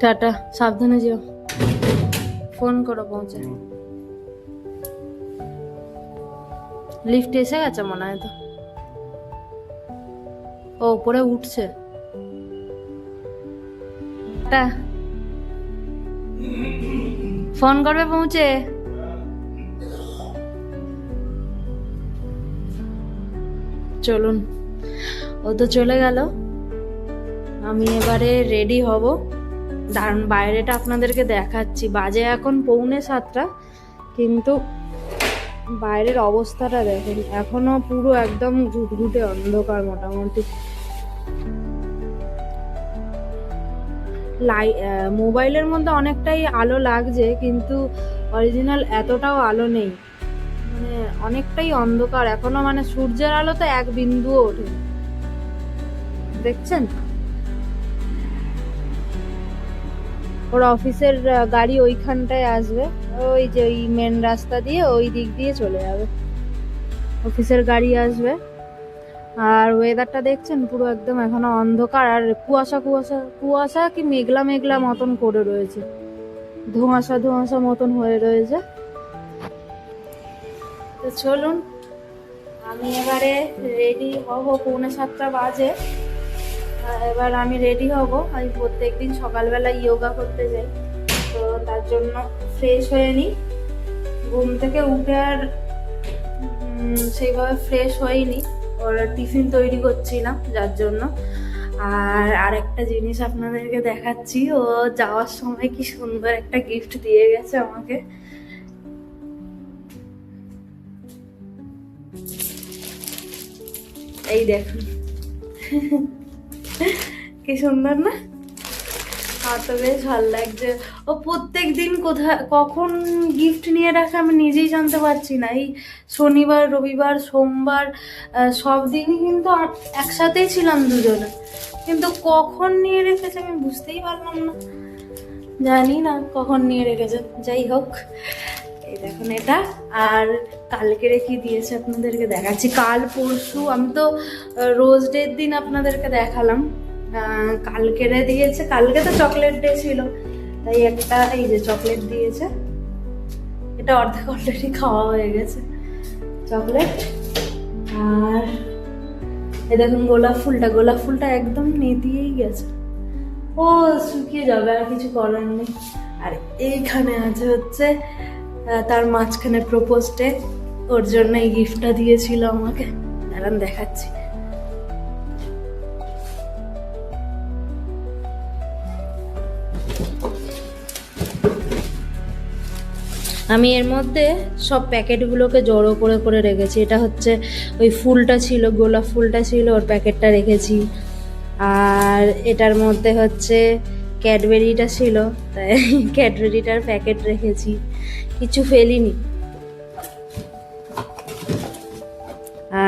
Tata. সাবধানে যেও। Phone করো পৌঁছে। লিফট এসে গেছে মনে হয় তো। ও উপরে উঠছে। টা। ফোন করবে পৌঁছে। চলুন। ও তো চলে গেল। আমি এবারে রেডি হব। দাঁড়ান বাইরেটা আপনাদেরকে দেখাচ্ছি। বাজে এখন পৌনে সাতটা, কিন্তু বাইরের অবস্থাটা দেখেন, এখনও পুরো একদম ঘুটঘুটে অন্ধকার মোটামুটি। লাই মোবাইলের মধ্যে অনেকটাই আলো লাগছে, কিন্তু অরিজিনাল এতটাও আলো নেই। মানে অনেকটাই অন্ধকার, এখনও মানে সূর্যের আলো তো এক বিন্দুও ওঠে দেখছেন? ওর অফিসের গাড়ি ওইখানটায় আসবে। ওই যে ওই মেন রাস্তা দিয়ে ওই দিক দিয়ে চলে যাবে। অফিসের গাড়ি আসবে। আর ওয়েদারটা দেখছেন? পুরো একদম এখনও অন্ধকার। আর কুয়াশা কুয়াশা কুয়াশা কি মেঘলা মেঘলা মতন করে রয়েছে। ধোঁয়াশা ধোঁয়াশা মতন হয়ে রয়েছে। তো চলুন, আমি এবারে রেডি হব। পৌনে সাতটা বাজে। এবার আমি রেডি হব। আমি প্রত্যেকদিন সকালবেলা ইয়োগা করতে যাই। তো তার জন্য ফ্রেশ হয়ে নিই ঘুম থেকে উঠে আর সেইভাবে ফ্রেশ হয়নি ওর টিফিন তৈরি করছিলাম যার জন্য। আর আরেকটা জিনিস আপনাদেরকে দেখাচ্ছি। ও যাওয়ার সময় কি সুন্দর একটা গিফট দিয়ে গেছে আমাকে। এই দেখুন। কি সুন্দর না? আমার তো বেশ ভালো লাগছে। ও প্রত্যেক দিন কোথায় কখন গিফট নিয়ে রাখে আমি নিজেই জানতে পারছি না। এই শনিবার, রবিবার, সোমবার সব দিনই কিন্তু একসাথেই ছিলাম দুজনে। কিন্তু কখন নিয়ে রেখেছে আমি বুঝতেই পারলাম না। জানি না কখন নিয়ে রেখেছে। যাই হোক। দেখুন এটা আর কালকে কি দিয়েছে আপনাদেরকে দেখাচ্ছি। কাল পরশু আমি তো রোজ ডের দিন আপনাদেরকে দেখালাম। আহ, কালকেরে দিয়েছে কালকে তো চকলেট ডে ছিল। তাই একটা এই যে চকলেট দিয়েছে। এটা অর্ধেক অলরেডি খাওয়া হয়ে গেছে। চকলেট। আর এ দেখুন গোলাপ ফুলটা গোলাপ ফুলটা একদম নেতিয়েই গেছে। ও শুকিয়ে যাবে আর কিছু করার নেই। আর এইখানে আছে হচ্ছে তার মাঝখানে প্রপোজ ওর জন্য এই গিফটটা দিয়েছিল আমাকে। দাঁড়ান, দেখাচ্ছি। আমি এর মধ্যে সব প্যাকেটগুলোকে জড়ো করে করে রেখেছি। এটা হচ্ছে ওই ফুলটা ছিল, গোলাপ ফুলটা ছিল, ওর প্যাকেটটা রেখেছি। আর এটার মধ্যে হচ্ছে ক্যাডবেরিটা ছিল, তাই ক্যাডবেরিটার প্যাকেট রেখেছি। কিছু ফেলিনি।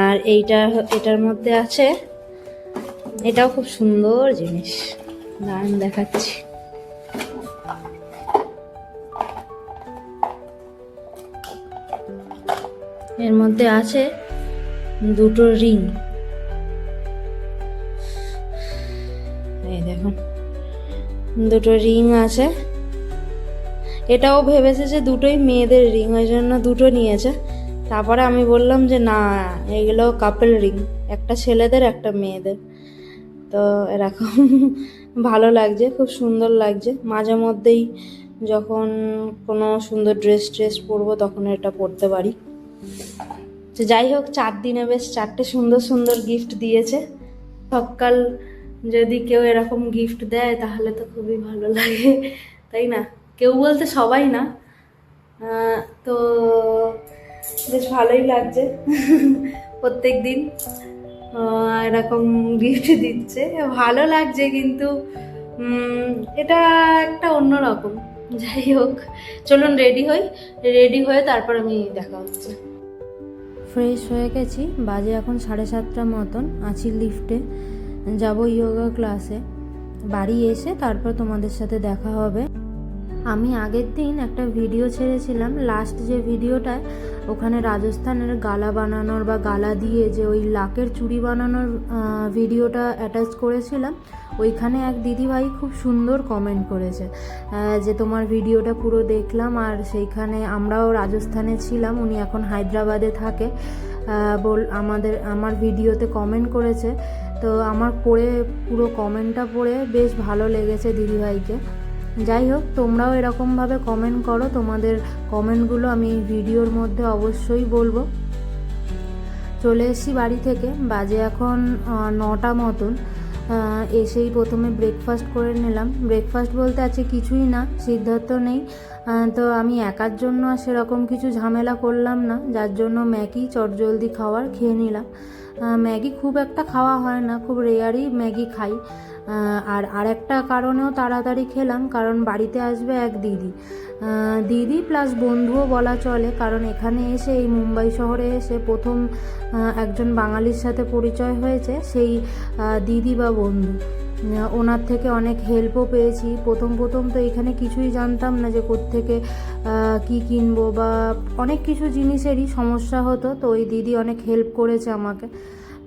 আর এইটা এটার মধ্যে আছে, এটাও খুব সুন্দর জিনিস। দারুণ দেখাচ্ছি। এর মধ্যে আছে দুটো রিং। এই দেখুন, দুটো রিং আছে। এটাও ভেবেছে যে দুটোই মেয়েদের রিং ওই জন্য দুটো নিয়েছে। তারপরে আমি বললাম যে, না, এগুলো কাপল রিং একটা ছেলেদের, একটা মেয়েদের। তো এরকম ভালো লাগছে, খুব সুন্দর লাগছে। মাঝে মধ্যেই যখন কোনো সুন্দর ড্রেস ট্রেস পরবো, তখন এটা পরতে পারি। তো যাই হোক, চার দিনে বেশ চারটে সুন্দর সুন্দর গিফট দিয়েছে। সকাল যদি কেউ এরকম গিফট দেয়, তাহলে তো খুবই ভালো লাগে, তাই না? কেউ বলতে সবাই না। তো বেশ ভালোই লাগছে প্রত্যেক দিন এরকম গিফট দিচ্ছে। ভালো লাগছে কিন্তু এটা একটা অন্যরকম। যাই হোক, চলুন রেডি হই। রেডি হয়ে তারপর আমি দেখা হচ্ছে। ফ্রেশ হয়ে গেছি। বাজে এখন সাড়ে সাতটা মতন। আছি লিফটে যাব ইয়োগা ক্লাসে বাড়ি এসে তারপর তোমাদের সাথে দেখা হবে। আমি আগের দিন একটা ভিডিও ছেড়েছিলাম। লাস্ট যে ভিডিওটায় ওখানে রাজস্থানের গালা বানানোর বা গালা দিয়ে যে ওই লাকের চুড়ি বানানোর ভিডিওটা অ্যাটাচ করেছিলাম। ওইখানে এক দিদিভাই খুব সুন্দর কমেন্ট করেছে যে তোমার ভিডিওটা পুরো দেখলাম আর সেইখানে আমরাও রাজস্থানে ছিলাম, উনি এখন হায়দ্রাবাদে থাকে। বল আমাদের, আমার ভিডিওতে কমেন্ট করেছে। তো আমার পড়ে, পুরো কমেন্টটা পড়ে বেশ ভালো লেগেছে দিদিভাইকে। যাই হোক, তোমরাও এরকমভাবে কমেন্ট করো। তোমাদের কমেন্টগুলো আমি এই ভিডিওর মধ্যে অবশ্যই বলব। চলে এসেছি বাড়ি থেকে। বাজে এখন নটা মতন। এসেই প্রথমে ব্রেকফাস্ট করে নিলাম। ব্রেকফাস্ট বলতে আছে কিছুই না, সিদ্ধার্থ নেই। তো আমি একার জন্য সেরকম কিছু ঝামেলা করলাম না। যার জন্য ম্যাগি চটজলদি খাওয়ার খেয়ে নিলাম। ম্যাগি খুব একটা খাওয়া হয় না, খুব রেয়ারই ম্যাগি খাই। আর আরেকটা কারণেও তাড়াতাড়ি খেলাম, কারণ বাড়িতে আসবে এক দিদি। দিদি প্লাস বন্ধুও বলা চলে, কারণ এখানে এসে এই মুম্বাই শহরে এসে প্রথম একজন বাঙালির সাথে পরিচয় হয়েছে, সেই দিদি বা বন্ধু। ওনার থেকে অনেক হেল্পও পেয়েছি। প্রথম প্রথম তো এখানে কিছুই জানতাম না যে থেকে কি কিনবো বা অনেক কিছু জিনিসেরই সমস্যা হতো। তো ওই দিদি অনেক হেল্প করেছে আমাকে।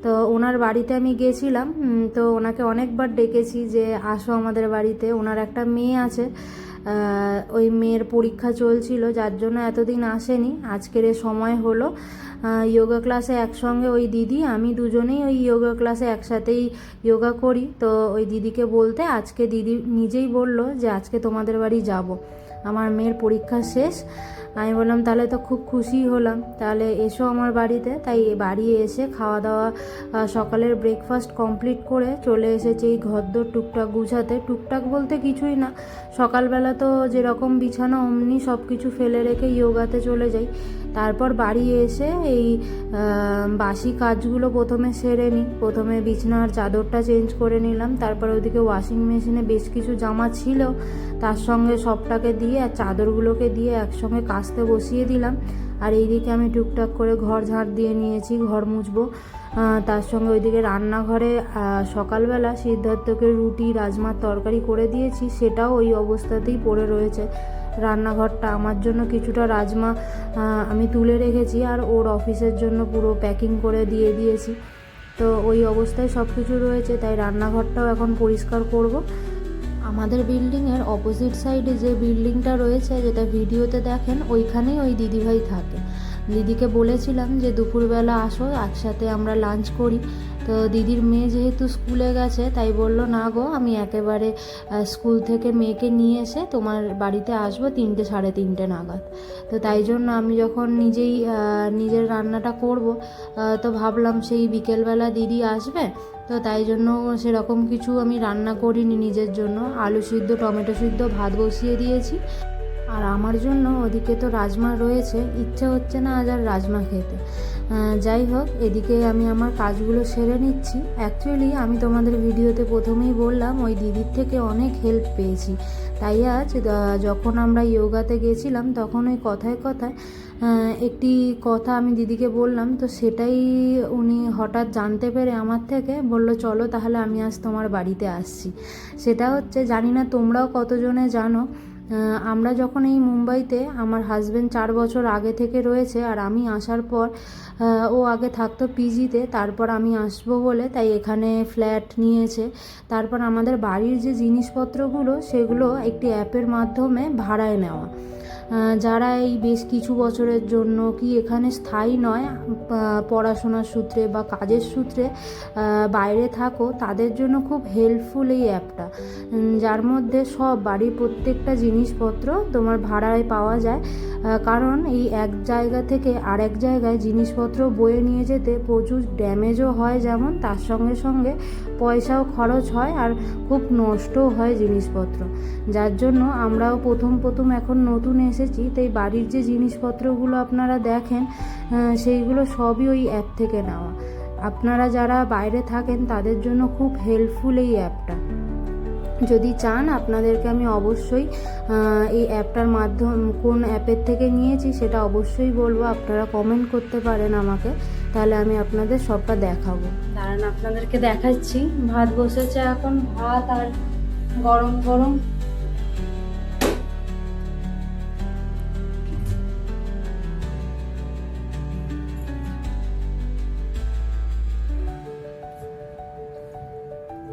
তো ওনার বাড়িতে আমি গেছিলাম। তো ওনাকে অনেকবার ডেকেছি যে, আসো আমাদের বাড়িতে। ওনার একটা মেয়ে আছে। ওই মেয়ের পরীক্ষা চলছিল, যার জন্য এতদিন আসেনি। আজকের সময় হলো যোগা ক্লাসে একসঙ্গে ওই দিদি, আমি দুজনেই ওই যোগা ক্লাসে একসাথেই যোগা করি। তো ওই দিদিকে বলতে আজকে দিদি নিজেই বলল যে, আজকে তোমাদের বাড়ি যাব। আমার মেয়ের পরীক্ষা শেষ আমি বললাম, তাহলে তো খুব খুশি হলাম। তাহলে এসো আমার বাড়িতে। তাই বাড়ি এসে খাওয়া দাওয়া সকালের ব্রেকফাস্ট কমপ্লিট করে চলে এসেছে এই ঘরদোর টুকটাক গুছাতে। টুকটাক বলতে কিছুই না। সকালবেলা তো যেরকম বিছানা, অমনি সব কিছু ফেলে রেখে যোগাতে চলে যাই। তারপর বাড়ি এসে এই বাসি কাজগুলো প্রথমে সেরে নিই। প্রথমে বিছনার চাদরটা চেঞ্জ করে নিলাম। তারপর ওদিকে ওয়াশিং মেশিনে বেশ কিছু জামা ছিল। তার সঙ্গে সবটাকে দিয়ে আর চাদরগুলোকে দিয়ে একসঙ্গে কাচতে বসিয়ে দিলাম। আর এইদিকে আমি টুকটাক করে ঘর ঝাড় দিয়ে নিয়েছি, ঘর মুছবো। তার সঙ্গে ওইদিকে রান্নাঘরে সকালবেলা সিদ্ধার্থকে রুটি, রাজমার তরকারি করে দিয়েছি। সেটাও ওই অবস্থাতেই পড়ে রয়েছে। রান্নাঘরটা আমার জন্য কিছুটা রাজমা আমি তুলে রেখেছি আর ওর অফিসের জন্য পুরো প্যাকিং করে দিয়ে দিয়েছি। তো ওই অবস্থায় সব কিছু রয়েছে, তাই রান্নাঘরটাও এখন পরিষ্কার করব। আমাদের বিল্ডিংয়ের অপোজিট সাইডে যে বিল্ডিংটা রয়েছে, যেটা ভিডিওতে দেখেন, ওইখানেই ওই দিদিভাই থাকে। দিদিকে বলেছিলাম যে, দুপুরবেলা আসো, একসাথে আমরা লাঞ্চ করি। তো দিদির মেয়ে যেহেতু স্কুলে গেছে, তাই বলল, না গো, আমি একেবারে স্কুল থেকে মেয়েকে নিয়ে এসে তোমার বাড়িতে আসব তিনটে, সাড়ে তিনটে নাগাদ। তো তাই জন্য আমি যখন নিজেই নিজের রান্নাটা করব তো ভাবলাম সেই বিকেলবেলা দিদি আসবে। তো তাই জন্য সেরকম কিছু আমি রান্না করিনি নিজের জন্য। আলু সিদ্ধ, টমেটো সিদ্ধ, ভাত বসিয়ে দিয়েছি। আর আমার জন্য ওদিকে তো রাজমা রয়েছে, ইচ্ছে হচ্ছে না আজ আর রাজমা খেতে। যাই হোক, এদিকে আমি আমার কাজগুলো সেরে নিচ্ছি। অ্যাকচুয়ালি আমি তোমাদের ভিডিওতে প্রথমেই বললাম, ওই দিদির থেকে অনেক হেল্প পেয়েছি। তাই আজ যখন আমরা যোগাতে গেছিলাম, তখন ওই কথায় কথায় একটি কথা আমি দিদিকে বললাম, তো সেটাই উনি হঠাৎ জানতে পেরে আমার থেকে বলল, চলো তাহলে আমি আজ তোমার বাড়িতে আসছি। সেটা হচ্ছে, জানি না তোমরাও কতজনে জানো আমরা যখন এই মুম্বাইতে, আমার হাজব্যান্ড চার বছর আগে থেকে রয়েছে, আর আমি আসার পর ও আগে থাকতো পিজিতে, তারপর আমি আসব বলে, তাই এখানে ফ্ল্যাট নিয়েছে। তারপর আমাদের বাড়ির যে জিনিসপত্রগুলো, সেগুলো একটি অ্যাপের মাধ্যমে ভাড়ায় নেওয়া। যারা এই বেশ কিছু বছরের জন্য কি এখানে স্থায়ী নয় পড়াশোনার সূত্রে বা কাজের সূত্রে বাইরে থাকো, তাদের জন্য খুব হেল্পফুল এই অ্যাপটা। যার মধ্যে সব বাড়ির প্রত্যেকটা জিনিসপত্র তোমার ভাড়ায় পাওয়া যায়। কারণ এই এক জায়গা থেকে আরেক জায়গায় জিনিসপত্র বয়ে নিয়ে যেতে প্রচুর ড্যামেজও হয় যেমন, তার সঙ্গে সঙ্গে পয়সাও খরচ হয় আর খুব নষ্টও হয় জিনিসপত্র। যার জন্য আমরাও প্রথম প্রথম এখন নতুন এসেছি তাই বাড়ির যে জিনিসপত্রগুলো আপনারা দেখেন সেইগুলো সবই ওই অ্যাপ থেকে নেওয়া। আপনারা যারা বাইরে থাকেন, তাদের জন্য খুব হেল্পফুল এই অ্যাপটা। যদি চান, আপনাদেরকে আমি অবশ্যই এই অ্যাপটার মাধ্যম, কোন অ্যাপের থেকে নিয়েছি সেটা অবশ্যই বলব। আপনারা কমেন্ট করতে পারেন আমাকে। তাহলে আমি আপনাদের সবটা দেখাবো। দাঁড়ান, আপনাদেরকে দেখাচ্ছি। ভাত বসেছে এখন। ভাত আর গরম গরম।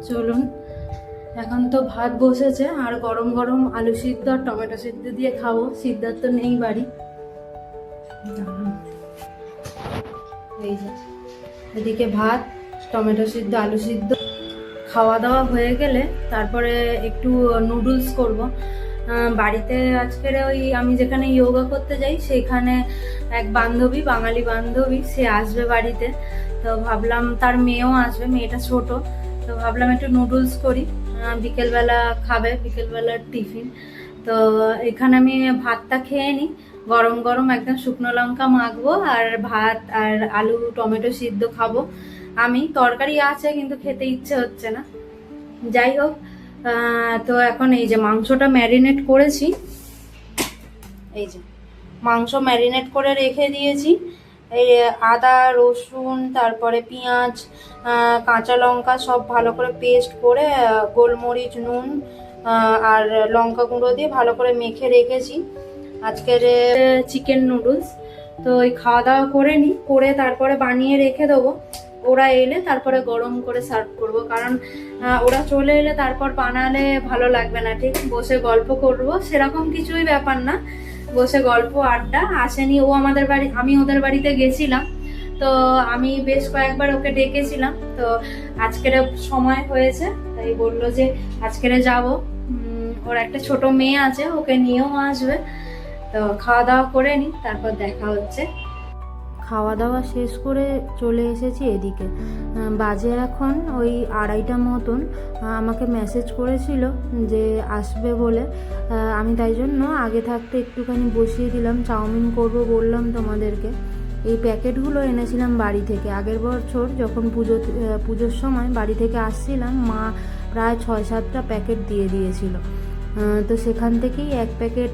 চলুন। এখন তো ভাত বসেছে, আর গরম গরম আলু সিদ্ধ আর টমেটো সিদ্ধ দিয়ে খাব সিদ্ধার্থ নেই বাড়ি। এই এদিকে ভাত, টমেটো সিদ্ধ, আলু সিদ্ধ। খাওয়া দাওয়া হয়ে গেলে তারপরে একটু নুডলস করব। বাড়িতে আজকের ওই আমি যেখানে যোগা করতে যাই, সেখানে এক বান্ধবী, বাঙালি বান্ধবী, সে আসবে বাড়িতে। তো ভাবলাম তার মেয়েও আসবে, মেয়েটা ছোট। তো ভাবলাম একটু নুডলস করি। বিকেলবেলা খাবে, বিকেলবেলার টিফিন। তো এখানে আমি ভাতটা খেয়ে নিই। গরম গরম একদম শুকনো লঙ্কা মাখবো আর ভাত আর আলু, টমেটো সিদ্ধ খাব আমি। তরকারি আছে কিন্তু খেতে ইচ্ছে হচ্ছে না। যাই হোক তো এখন এই যে মাংসটা ম্যারিনেট করেছি। এই যে মাংস ম্যারিনেট করে রেখে দিয়েছি। আদা, রসুন, তারপরে পেঁয়াজ কাঁচা লঙ্কা সব ভালো করে পেস্ট করে গোলমরিচ, নুন আর লঙ্কা গুঁড়ো দিয়ে ভালো করে মেখে রেখেছি। আজকের চিকেন নুডলস তো ওই খাওয়া দাওয়া করে নিই করে তারপরে বানিয়ে রেখে দেবো। ওরা এলে তারপরে গরম করে সার্ভ করব, কারণ ওরা চলে এলে তারপর বানালে ভালো লাগবে না, ঠিক? বসে গল্প করব, সেরকম কিছুই ব্যাপার না। বসে গল্প, আড্ডা। আসেনি ও আমাদের বাড়ি, আমি ওদের বাড়িতে গেছিলাম। তো আমি বেশ কয়েকবার ওকে ডেকেছিলাম। তো আজকের সময় হয়েছে, তাই বলল যে আজকের যাব। ওর একটা ছোট মেয়ে আছে, ওকে নিয়েও আসবে। তো খাওয়া দাওয়া করে নি তারপর দেখা হচ্ছে। খাওয়া দাওয়া শেষ করে চলে এসেছি এদিকে। বাজে এখন ওই আড়াইটা মতন। আমাকে মেসেজ করেছিল যে আসবে বলে। আমি তাই জন্য আগে থাকতে একটুখানি বসিয়ে দিলাম, চাউমিন করব বললাম তোমাদেরকে। এই প্যাকেটগুলো এনেছিলাম বাড়ি থেকে। আগের বছর যখন পুজো পুজোর সময় বাড়ি থেকে আসছিলাম, মা প্রায় ছয় সাতটা প্যাকেট দিয়ে দিয়েছিল। তো সেখান থেকেই এক প্যাকেট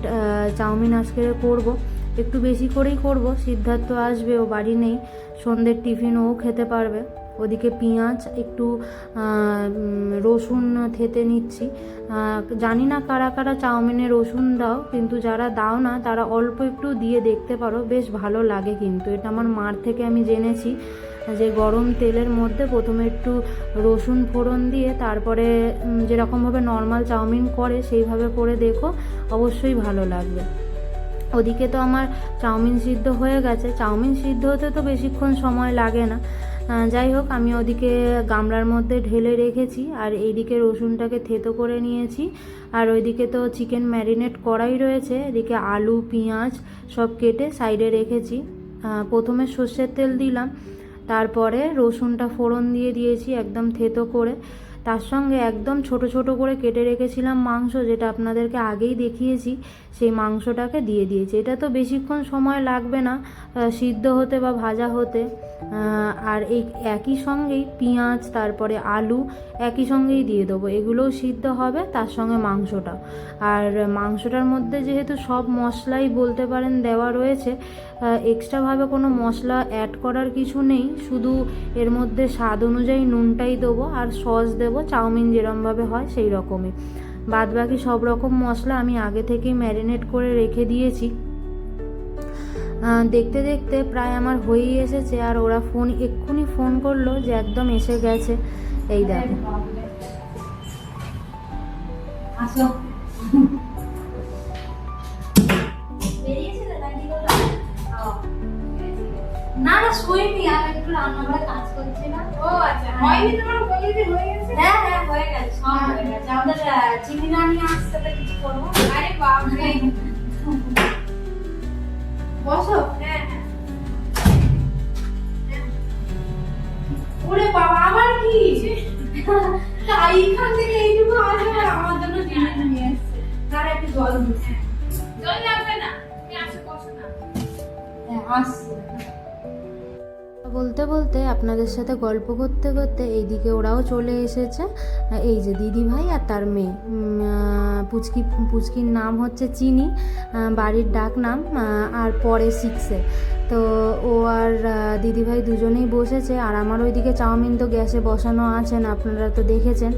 চাউমিন আজকে করব। একটু বেশি করেই করব। সিদ্ধার্থ আসবে, ও বাড়ি নেই। সন্ধ্যের টিফিন ও খেতে পারবে। ওদিকে পেঁয়াজ, একটু রসুন থেতে নিচ্ছি। জানি না কারা কারা চাউমিনে রসুন দাও, কিন্তু যারা দাও না, তারা অল্প একটু দিয়ে দেখতে পারো। বেশ ভালো লাগে কিন্তু। এটা আমার মার থেকে আমি জেনেছি যে গরম তেলের মধ্যে প্রথমে একটু রসুন ফোড়ন দিয়ে, তারপরে যেরকমভাবে নর্মাল চাউমিন করে, সেইভাবে করে দেখো। অবশ্যই ভালো লাগবে। ওদিকে তো আমার চাউমিন সিদ্ধ হয়ে গেছে। চাউমিন সিদ্ধ হতে তো বেশিক্ষণ সময় লাগে না। যাই হোক, আমি ওদিকে গামলার মধ্যে ঢেলে রেখেছি আর এইদিকে রসুনটাকে থেতো করে নিয়েছি। আর ওইদিকে তো চিকেন ম্যারিনেট করাই রয়েছে। এদিকে আলু, পেঁয়াজ সব কেটে সাইডে রেখেছি। প্রথমে সর্ষের তেল দিলাম। তারপরে রসুনটা ফোড়ন দিয়ে দিয়েছি একদম থেতো করে। তার সঙ্গে একদম ছোট ছোট করে কেটে রেখেছিলাম মাংস, যেটা আপনাদেরকে আগেই দেখিয়েছি। সেই মাংসটাকে দিয়ে দিয়েছি। এটা তো বেশিক্ষণ সময় লাগবে না সিদ্ধ হতে বা ভাজা হতে। আর এই একই সঙ্গেই পেঁয়াজ, তারপরে আলু একই সঙ্গেই দিয়ে দেবো। এগুলোও সিদ্ধ হবে, তার সঙ্গে মাংসটা। আর মাংসটার মধ্যে যেহেতু সব মশলাই বলতে পারেন দেওয়া রয়েছে এক্সট্রাভাবে কোনো মশলা অ্যাড করার কিছু নেই। শুধু এর মধ্যে স্বাদ অনুযায়ী নুনটাই দেবো আর সস দেবো। চাউমিন যেরমভাবে হয় সেই রকমই। বাদ বাকি সব রকম মশলা আমি আগে থেকেই ম্যারিনেট করে রেখে দিয়েছি। দেখতে দেখতে প্রায় আমার হয়েই এসেছে আর ওরা ফোন এক্ষুনি ফোন করল যে একদম এসে গেছে। এই দেখো। আসো না না শুইনি আমি একটু রান্নাঘরে কাজ করছি না। ও আচ্ছা হয়নি তোমার বলিতে হয়ে গেছে? হ্যাঁ হ্যাঁ হয়ে গেছে সব হয়ে গেছে। আমাদের আহ, চিনি রানি আসছে তো কিছু করব? আরে বাপরে। বসো। হ্যাঁ হ্যাঁ। ওরে বাবা আবার কি? তাই এখান থেকে এইটুকু আসবে আর আমার জন্য জিনিস নিয়ে এসছে। তার একটু জল জল লাগবে না। তুমি আসো বসো না। হ্যাঁ আসছে। বলতে বলতে আপনাদের সাথে গল্প করতে করতে এইদিকে ওরাও চলে এসেছে। এই যে দিদি ভাই আর তার মেয়ে। পুচকি, পুচকির নাম হচ্ছে চিনি বাড়ির ডাক নাম আর পরে সিক্সে তো ও আর দিদি ভাই দুজনেই বসেছে, আর আমার ওইদিকে চাউমিন তো গ্যাসে বসানো আছেন আপনারা তো দেখেছেন।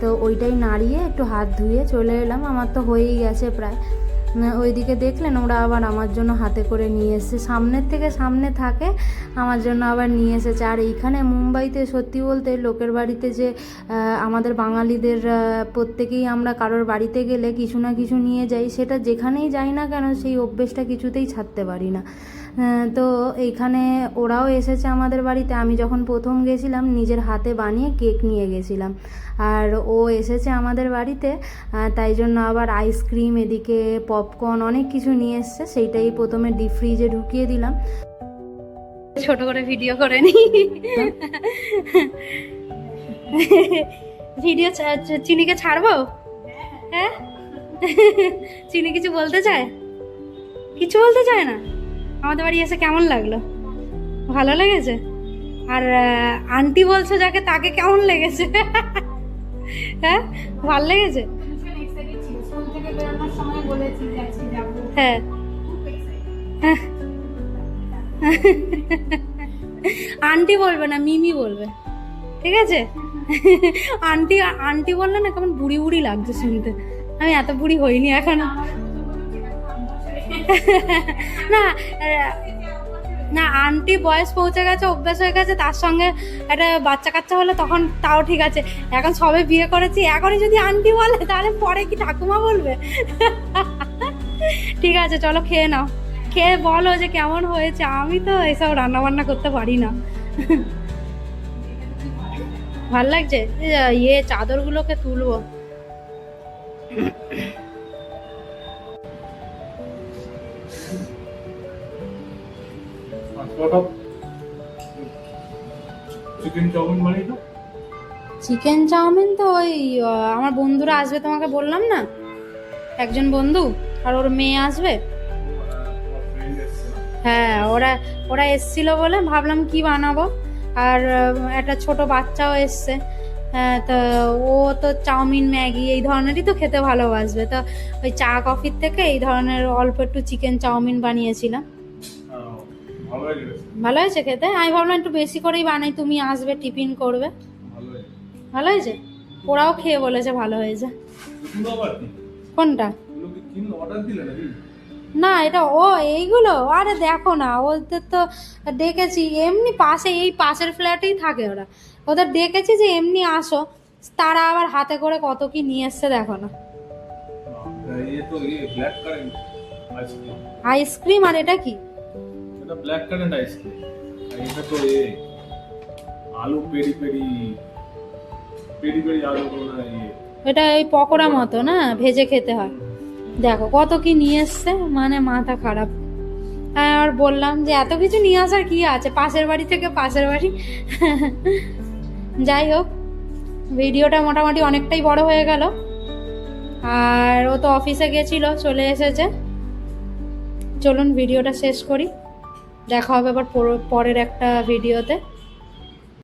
তো ওইটাই নাড়িয়ে একটু হাত ধুয়ে চলে এলাম। আমার তো হয়েই গেছে প্রায়। ওইদিকে দেখলেন ওরা আবার আমার জন্য হাতে করে নিয়ে এসছে। সামনের থেকে সামনে থাকে, আমার জন্য আবার নিয়ে এসেছে। আর এইখানে মুম্বাইতে সত্যি বলতে লোকের বাড়িতে যে আমাদের বাঙালিদের প্রত্যেকেই আমরা কারোর বাড়িতে গেলে কিছু না কিছু নিয়ে যাই, সেটা যেখানেই যাই না কেন সেই অভ্যেসটা কিছুতেই ছাড়তে পারি না। তো এইখানে ওরাও এসেছে আমাদের বাড়িতে। আমি যখন প্রথম গেছিলাম, নিজের হাতে বানিয়ে কেক নিয়ে গেছিলাম। আর ও এসেছে আমাদের বাড়িতে তাই জন্য আবার আইসক্রিম এদিকে পপকর্ন অনেক কিছু নিয়ে এসছে, সেইটাই প্রথমে ডিপ ফ্রিজে ঢুকিয়ে দিলাম। ছোট করে ভিডিও করে নি। ভিডিও চিনিকে ছাড়বো? হ্যাঁ? চিনি কিছু বলতে চায়? কিছু বলতে চায় না? আমাদের বাড়ি এসে কেমন লাগল? ভালো লেগেছে? আর আন্টি বলছো যাকে, তাকে কেমন লেগেছে? হ্যাঁ? ভালো লেগেছে? ভীষণ excited ছিল। স্কুল থেকে বেরোনোর সময় বলেছি যে আজকে যাব। হ্যাঁ। আন্টি বলবে না, মিমি বলবে। ঠিক আছে? আন্টি আন্টি বললে না কেমন বুড়ি বুড়ি লাগছে শুনতে। আমি এত বুড়ি হইনি এখনও। হয়ে না না আন্টি বয়স পৌঁছে গেছে, অভ্যাস হয়ে গেছে, তার সঙ্গে একটা বাচ্চা কাচ্চা হলে তখন তাও ঠিক আছে। এখন সবে বিয়ে করেছি, এখনই যদি আন্টি বলে, তাহলে পরে কি ঠাকুমা বলবে? ঠিক আছে, চলো খেয়ে নাও। খেয়ে বলো যে কেমন হয়েছে, আমি তো এসব রান্না বান্না করতে পারি না। ভালো লাগছে? ইয়ে চাদরগুলোকে তুলবো। চিকেন চাউমিন দাও। চিকেন চাউমিন তো ওই আমার বন্ধুরা আসবে তোমাকে বললাম না? একজন বন্ধু, আর ওর মেয়ে আসবে? হ্যাঁ ওরা ওরা এসছিল বলে ভাবলাম কি বানাবো। আর একটা ছোট বাচ্চাও এসছে। হ্যাঁ তো ও তো চাউমিন, ম্যাগি এই ধরনেরই তো খেতে ভালোবাসবে। তো ওই চা কফির থেকে এই ধরনের অল্প একটু চিকেন চাউমিন বানিয়েছিলাম। ভালো হয়েছে খেতে? আমি ভাবলাম একটু বেশি করেই বানাই তুমি আসবে টিফিন করবে। ভালো হয়েছে? ওরাও খেয়ে বলেছে ভালো হয়েছে। কোনটা? না এটা ও এইগুলো? আরে দেখো না ওদের তো ডেকেছি এমনি পাশে এই পাশের ফ্ল্যাটেই থাকে ওরা। ওদের ডেকেছি যে এমনি আসো তারা আবার হাতে করে কত কি নিয়ে এসছে দেখো না। আইসক্রিম আর এটা কি? এটা ব্ল্যাক কারেন্ট আইসক্রিম আর এটা তো এ, আলু পেরি পেরি পেরি পেরি আলু ইয়ে। এটা এই পকোড়া মতো না, ভেজে খেতে হয়। দেখো কত কি নিয়ে এসছে মানে মাথা খারাপ। হ্যাঁ আর বললাম যে এত কিছু নিয়ে আসার কি আছে? পাশের বাড়ি থেকে পাশের বাড়ি। যাই হোক, ভিডিওটা মোটামুটি অনেকটাই বড় হয়ে গেল। আর ও তো অফিসে গেছিল, চলে এসেছে। চলুন ভিডিওটা শেষ করি। দেখা হবে আবার পর- পরের একটা ভিডিওতে।